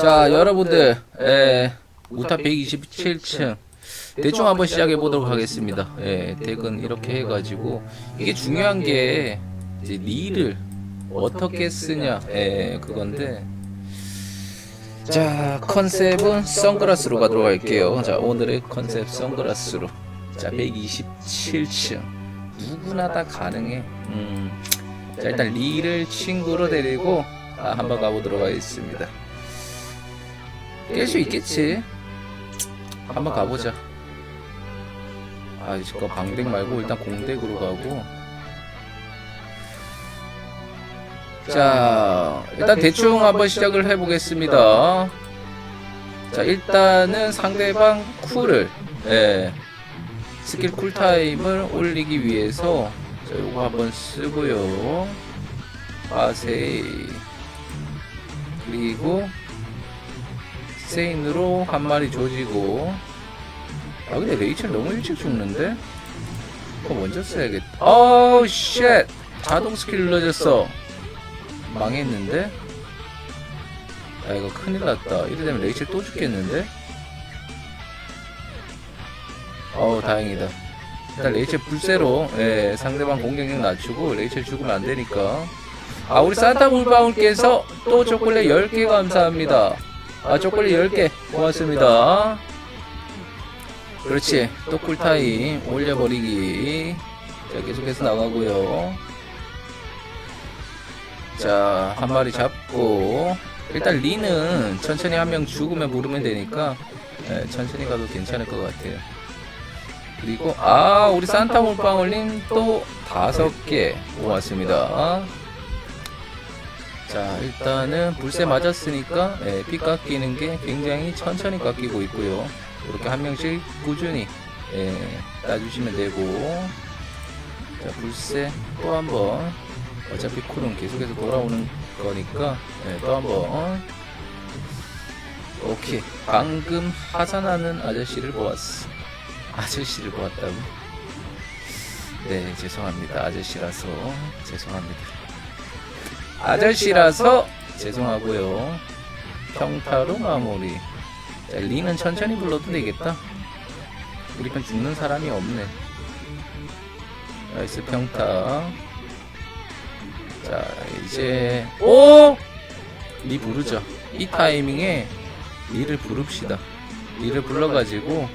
자, 여러분들, 에, 우타 127층. 대충 한번 시작해 보도록 하겠습니다. 예, 덱은 이렇게 해가지고, 이게 중요한 게, 이제 릴을 어떻게 쓰냐, 예, 그건데. 자, 컨셉은 선글라스로 가도록 할게요. 자, 오늘의 컨셉 선글라스로. 자, 127층. 누구나 다 가능해. 음. 자, 일단 릴을 친구로 데리고, 아, 한번 가보도록 하겠습니다. 깰 수 있겠지. 한번 가보자. 아, 이거 방덱 말고 일단 공덱으로 가고. 자, 일단 대충 한번 시작을 해보겠습니다. 자, 일단은 상대방 쿨을, 예, 스킬 쿨타임을 올리기 위해서, 자, 요거 한번 쓰고요. 파세이. 그리고, 세인으로 한 마리 조지고. 아 근데 레이첼 너무 일찍 죽는데? 그거 먼저 써야겠다. 어우 쉣 자동 스킬 눌러졌어. 망했는데? 아 이거 큰일 났다. 이래 되면 레이첼 또 죽겠는데? 어우 다행이다. 일단 레이첼 불세로 예, 상대방 공격력 낮추고 레이첼 죽으면 안 되니까. 아 우리 산타 물방울께서 또 초콜릿 10개 감사합니다 아 초콜릿 10개. 고맙습니다. 그렇지. 또 쿨타임 올려버리기. 자 계속해서 나가고요. 자 한 마리 잡고. 일단 리는 천천히 한 명 죽으면 부르면 되니까 예, 천천히 가도 괜찮을 것 같아요. 그리고 아 우리 산타 몰빵올린 또 다섯 개. 고맙습니다 자 일단은 불새 맞았으니까 예, 피 깎이는 게 굉장히 천천히 깎이고 있고요. 이렇게 한 명씩 꾸준히 예, 따주시면 되고. 자 불새 또 한번. 어차피 쿨은 계속해서 돌아오는 거니까 예, 또 한번. 오케이. 방금 하산하는 아저씨를 보았어. 아저씨를 보았다고? 네 죄송합니다. 아저씨라서 죄송합니다 아저씨라서 죄송하고요. 평타로 마무리. 자, 리는 천천히 불러도 되겠다. 우리 편 죽는 사람이 없네. 나이스 평타. 자, 이제 오! 리 부르죠. 이 타이밍에 리를 부릅시다. 리를 불러가지고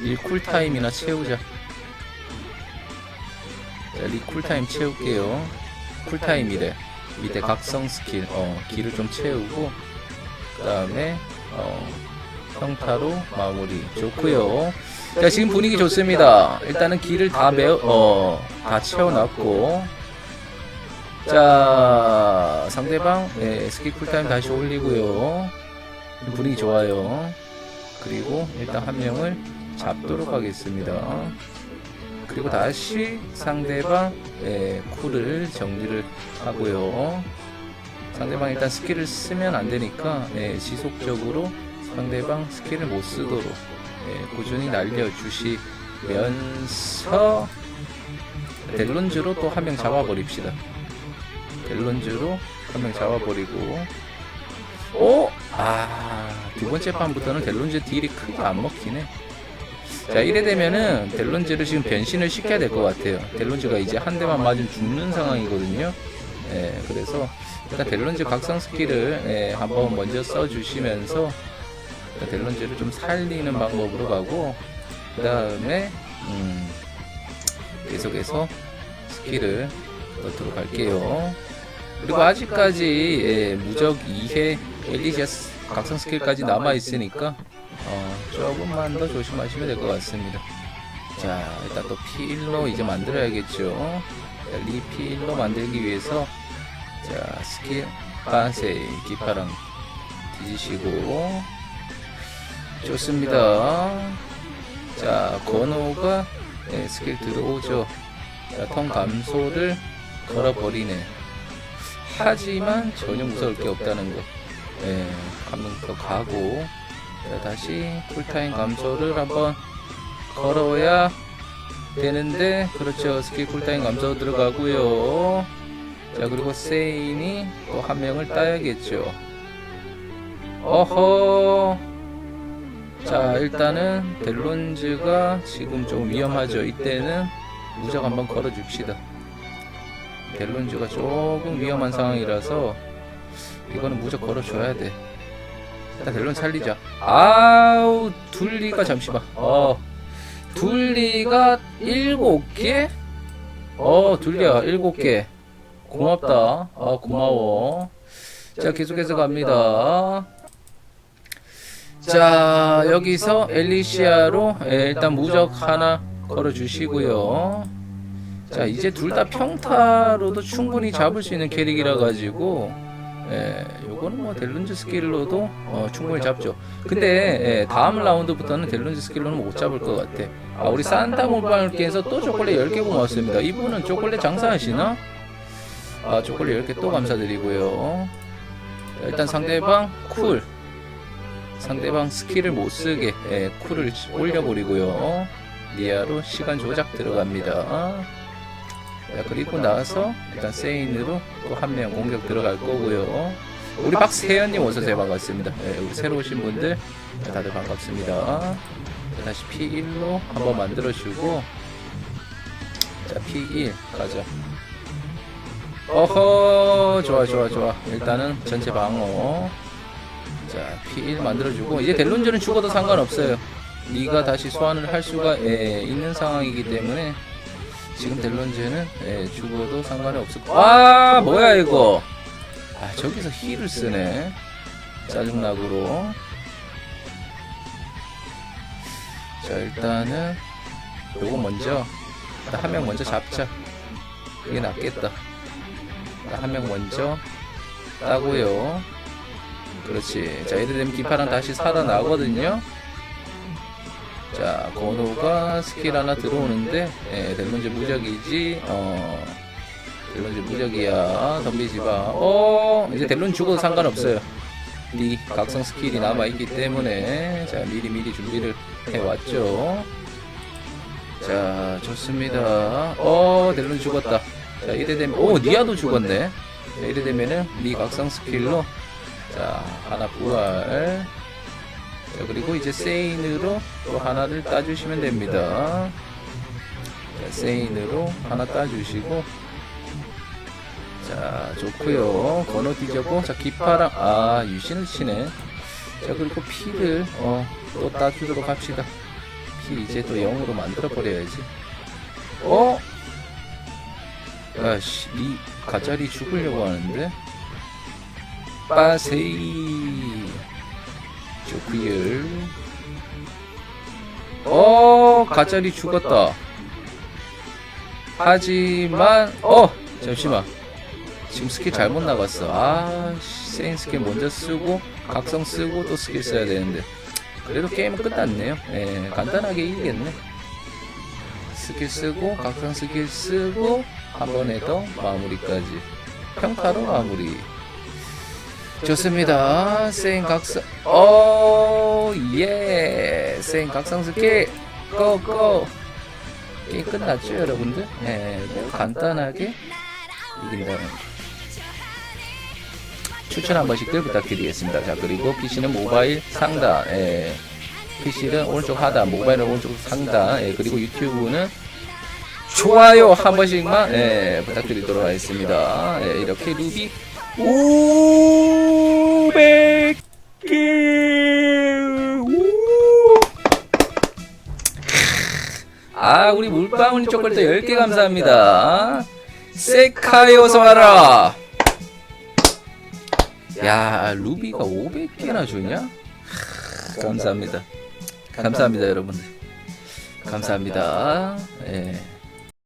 리 쿨타임이나 채우자. 자, 리 쿨타임 채울게요. 쿨타임이래. 밑에 각성 스킬, 어, 길을 좀 채우고, 그 다음에, 어, 평타로 마무리. 좋고요 자, 지금 분위기 좋습니다. 일단은 길을 다 메어, 어, 다 채워놨고, 자, 상대방, 네, 스킬 쿨타임 다시 올리고요. 분위기 좋아요. 그리고 일단 한 명을 잡도록 하겠습니다. 그리고 다시 상대방 예, 쿨을 정리를 하고요. 상대방 일단 스킬을 쓰면 안 되니까 예, 지속적으로 상대방 스킬을 못 쓰도록 예, 꾸준히 날려주시면서 델론즈로 또 한 명 잡아버립시다. 델론즈로 한 명 잡아버리고 오! 아, 두 번째 판부터는 델론즈 딜이 크게 안 먹히네. 자 이래 되면은 델론즈를 지금 변신을 시켜야 될 것 같아요. 델론즈가 이제 한 대만 맞으면 죽는 상황이거든요. 예, 그래서 일단 델론즈 각성 스킬을 예, 한번 먼저 써주시면서 델론즈를 좀 살리는 방법으로 가고 그 다음에 음, 계속해서 스킬을 넣도록 할게요. 그리고 아직까지 예, 무적 2회 엘리시아스 각성 스킬까지 남아있으니까 어, 조금만 더 조심하시면 될 것 같습니다. 자, 일단 또 필로 이제 만들어야겠죠. 자, 리필로 만들기 위해서 자, 스킬 반세 기파랑 뒤지시고 좋습니다. 자, 건호가 네, 스킬 들어오죠. 자, 통 감소를 걸어버리네. 하지만 전혀 무서울 게 없다는 거. 네, 한번 더 가고 자, 다시 쿨타임 감소를 한번 걸어야 되는데 그렇죠 스킬 쿨타임 감소 들어가고요 자 그리고 세인이 또 한 명을 따야겠죠 어허. 자, 일단은 델론즈가 지금 좀 위험하죠. 이때는 무적 한번 걸어 줍시다. 델론즈가 조금 위험한 상황이라서 이거는 무적 걸어 줘야 돼. 일단 델론 살리자. 아우, 둘리가 잠시만. 어. 둘리가 일곱 개? 어, 둘리야, 일곱 개. 고맙다. 아, 고마워. 자, 계속해서 갑니다. 자, 여기서 엘리시아로 예, 일단 무적 하나 걸어 주시고요. 자, 이제 둘 다 평타로도 충분히 잡을 수 있는 캐릭이라 가지고 예, 요거는 뭐 델룬즈 스킬로도 어, 충분히 잡죠. 근데 예, 다음 라운드부터는 델룬즈 스킬로는 못 잡을 것 같아. 아, 우리 산타 몰빵께서 또 초콜릿 10개 고맙습니다. 이분은 초콜릿 장사하시나? 아, 초콜릿 10개 또 감사드리고요. 자, 일단 상대방 쿨. 상대방 스킬을 못 쓰게 예, 쿨을 올려버리고요. 니아로 시간 조작 들어갑니다. 자, 그리고 나서 일단 세인으로 또 한 명 공격 들어갈 거고요. 우리 박세현님 어서오세요 반갑습니다. 예, 우리 새로 오신 분들 다들 반갑습니다. 자, 다시 P1로 한번 만들어주고 자 P1 가자. 어허 좋아 좋아 좋아 일단은 전체 방어 자 P1 만들어주고 이제 델론즈는 죽어도 상관없어요 네가 다시 소환을 할 수가 예, 있는 상황이기 때문에 지금 델론즈는 예, 죽어도 상관이 없을 거. 아 뭐야 이거? 아 저기서 힐을 쓰네. 짜증나고로. 자 일단은 요거 먼저 한 명 먼저 잡자. 이게 낫겠다. 한 명 먼저 따고요. 그렇지. 자 이래 되면 기파랑 다시 살아나거든요. 자, 건호가 스킬 하나 들어오는데, 예, 델론즈 무적이지, 어, 델론즈 무적이야. 덤비지 마. 어, 이제 델론 죽어도 상관없어요. 리 각성 스킬이 남아있기 때문에, 자, 미리 미리 준비를 해왔죠. 자, 좋습니다. 어, 델론 죽었다. 자, 이래 되면, 오, 니아도 죽었네. 자, 이래 되면은, 리 각성 스킬로, 자, 하나 부활. 자, 그리고 이제 세인으로 또 하나를 따주시면 됩니다. 자, 세인으로 하나 따주시고, 자, 좋고요 뒤져고, 자, 기파랑, 아, 유신을 치네. 자, 그리고 피를, 어, 또 따주도록 합시다. 피 이제 또 0으로 만들어 버려야지. 어? 야씨, 이 가짜리 죽으려고 하는데? 빠세이. 좋구요. 어, 가짜리 죽었다. 하지만, 어, 잠시만. 지금 스킬 잘못 나갔어. 아, 씨, 세인 스킬 먼저 쓰고, 각성 쓰고 또 스킬 써야 되는데. 그래도 게임은 끝났네요. 예, 간단하게 이기겠네. 스킬 쓰고, 각성 스킬 쓰고, 한 번에 더 마무리까지. 평타로 마무리. 좋습니다. 세인 각성. 오, 예. 세인 각성 스킬. 고 고. 게임 끝났죠, 여러분들? 예, 매우 간단하게 이긴다는 거. 추천 한 번씩들 부탁드리겠습니다. 자, 그리고 PC는 모바일 상단, 예. PC는 오른쪽 하단, 모바일은 오른쪽 상단, 예. 그리고 유튜브는 좋아요 한 번씩만, 예, 부탁드리도록 하겠습니다. 예, 이렇게 루비 500개. 아, 우리 물방울이 초콜릿 10개 감사합니다. 세카이 어서 와라. 야, 루비가 500개나 주냐? 하, 감사합니다. 감사합니다, 여러분들. 감사합니다. 예.